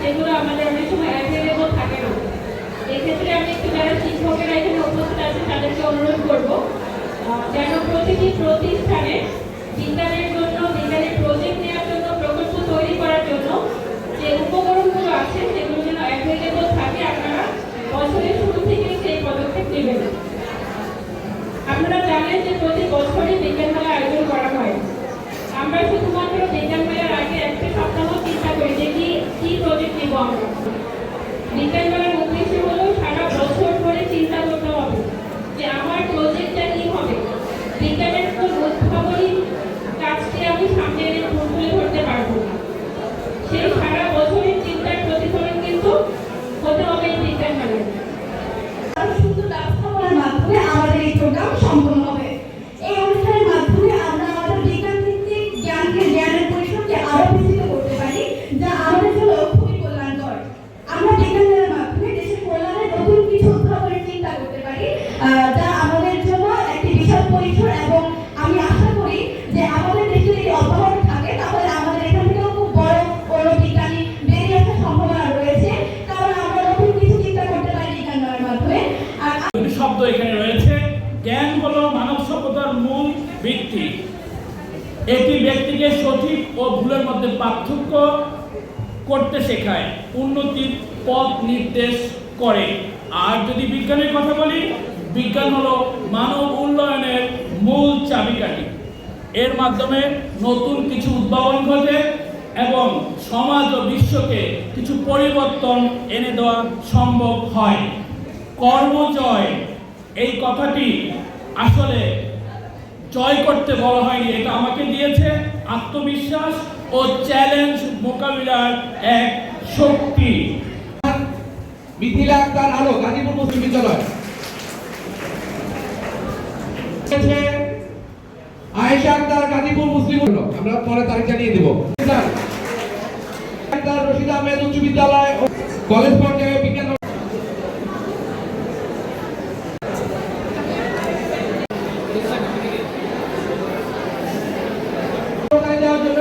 সেগুলো আমাদের অনেক সময় অ্যাভেলেবল থাকে না। এক্ষেত্রে আমি একটু যারা শিক্ষকেরা এখানে উপস্থিত আছে তাদেরকে অনুরোধ করব যেন প্রতিটি প্রতিষ্ঠানে বিজ্ঞানের জন্য, বিজ্ঞানের প্রজেক্ট নেওয়ার জন্য, প্রকল্প তৈরি করার জন্য যে উপকরণগুলো আছে, সেগুলো যেন অ্যাভেলেবল থাকে, আপনারা বছরের শুরু থেকেই সেই পদক্ষেপ নেবেন। আপনারা জানেন যে প্রতি বছরই বিজ্ঞান মেলা আয়োজন করা প্রজেক্ট নিব আমরা যা আমাদের জন্য একটি বিশাল পরিসর এবং আমি আশা করি যে আমাদের দেশে যদি অব্যাহত থাকে, তাহলে আমাদের এখান থেকেও খুব বড় কোনো বিজ্ঞানী বেরিয়ে আসার সম্ভাবনা রয়েছে। কারণ আমরা নতুন কিছু চিন্তা করতে পারি বিজ্ঞানের মাধ্যমে। আর শব্দ এখানে রয়েছে। জ্ঞান হলো মানব সভ্যতার মূল ভিত্তি। এটি ব্যক্তিকে সঠিক ও ভুলের মধ্যে পার্থক্য করতে শেখায়, উন্নতির পথ নির্দেশ করে। আর যদি বিজ্ঞানের কথা বলি বিজ্ঞান হলো মানব উন্নয়নের মূল চাবিকাঠি। এর মাধ্যমে নতুন কিছু উদ্ভাবন ঘটে এবং সমাজ ও বিশ্বকে কিছু পরিবর্তন এনে দেওয়া সম্ভব হয়। কর্মজয় এই কথাটি আসলে জয় করতে বলা হয়নি, এটা আমাকে দিয়েছে আত্মবিশ্বাস ও চ্যালেঞ্জ মোকাবিলার এক শক্তি। মিথিলা আলো গাজীপুর মুসলিম বিদ্যালয় রয়েছে আয়েশা আক্তার গাজীপুর মুসলিম। আমরা পরে তারিখ জানিয়ে দেব রশিদ আহমেদ উচ্চ বিদ্যালয় কলেজ পর্যায়ে বিজ্ঞান দেওয়ার জন্য